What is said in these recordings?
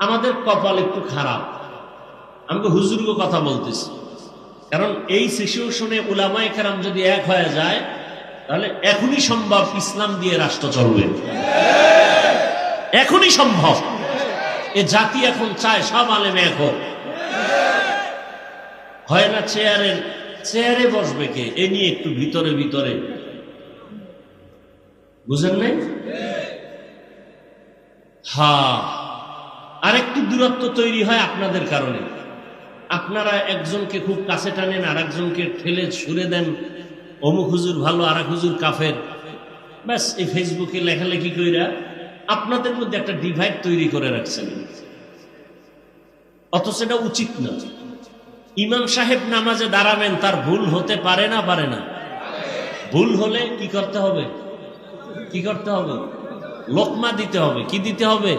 আমাদের কপাল একটু খারাপ। আমাকে হুজুরকে কথা বলতেছি। কারণ এই সিচুয়েশনে উলামাই কেরাম যদি এক হয়ে যায়, তাহলে এখনই সম্ভব ইসলাম দিয়ে রাষ্ট্র চলবে। এখনই সম্ভব। এ জাতি এখন চায় সব আলেম এক হোক। হয় না চেয়ারের, চেয়ারে বসবে কে? এ নিয়ে একটু ভিতরে ভিতরে। বুঝেন নাই? হা আর একটু দূরত্ব তৈরি হয় আপনাদের কারণে। আপনারা একজনকে খুব কাছে টানেন আর একজনকে ঠেলে ছুড়ে দেন, অমুক হুজুর ভালো আর হুজুর কাফের। ব্যাস, এই ফেসবুকে লেখালেখি কইরা আপনাদের মধ্যে একটা ডিভাইড তৈরি করে রাখছেন। অথচ এটা উচিত না। ইমাম সাহেব নামাজে দাঁড়াবেন, তার ভুল হতে পারে না পারে না। ভুল হলে কি করতে হবে? কি করতে হবে? লোকমা দিতে হবে। কি দিতে হবে?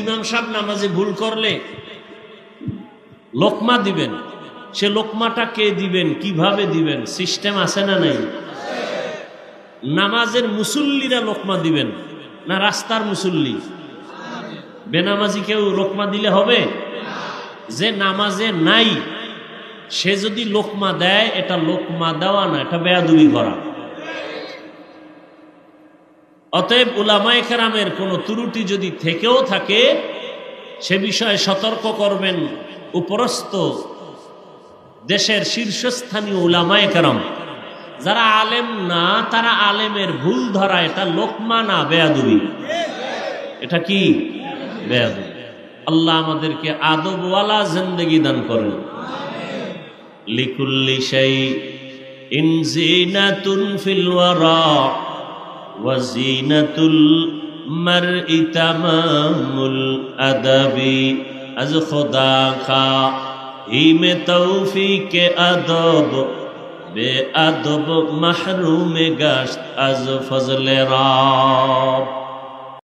ইমাম সাহেব নামাজে ভুল করলে লোকমা দিবেন। সে লোকমাটা কে দিবেন, কীভাবে দিবেন সিস্টেম আছে না নাই? নামাজের মুসল্লিরা লোকমা দিবেন না রাস্তার মুসল্লি? বেনামাজি কেউ লোকমা দিলে হবে? যে নামাজে নাই, সে যদি লোকমা দেয়, এটা লোকমা দেওয়া না, এটা বেয়াদুবি করা। অতএব উলামায়ে কেরামের কোনো ত্রুটি যদি থেকেও থাকে, সে বিষয়ে সতর্ক করবেন উপরস্থ দেশের শীর্ষস্থানীয় উলামায়ে কেরাম। যারা আলেম না, তারা আলেমের ভুল ধরা এটা লোকমা না বেয়াদুবি। এটা কি? বেয়াদুবি। আল্লাহ আমাদেরকে আদবওয়ালা জিন্দগি দান করেন। লিকুল্লি শাই ইন জিনাতুন ফিল ওয়ারা। ওয়া জিনাতুল মারই তামামুল আদাবি আজ খোদা খা হিমে তৌফিক আদব বে আদব মাহরুমে গাশত আজ ফজলে রাব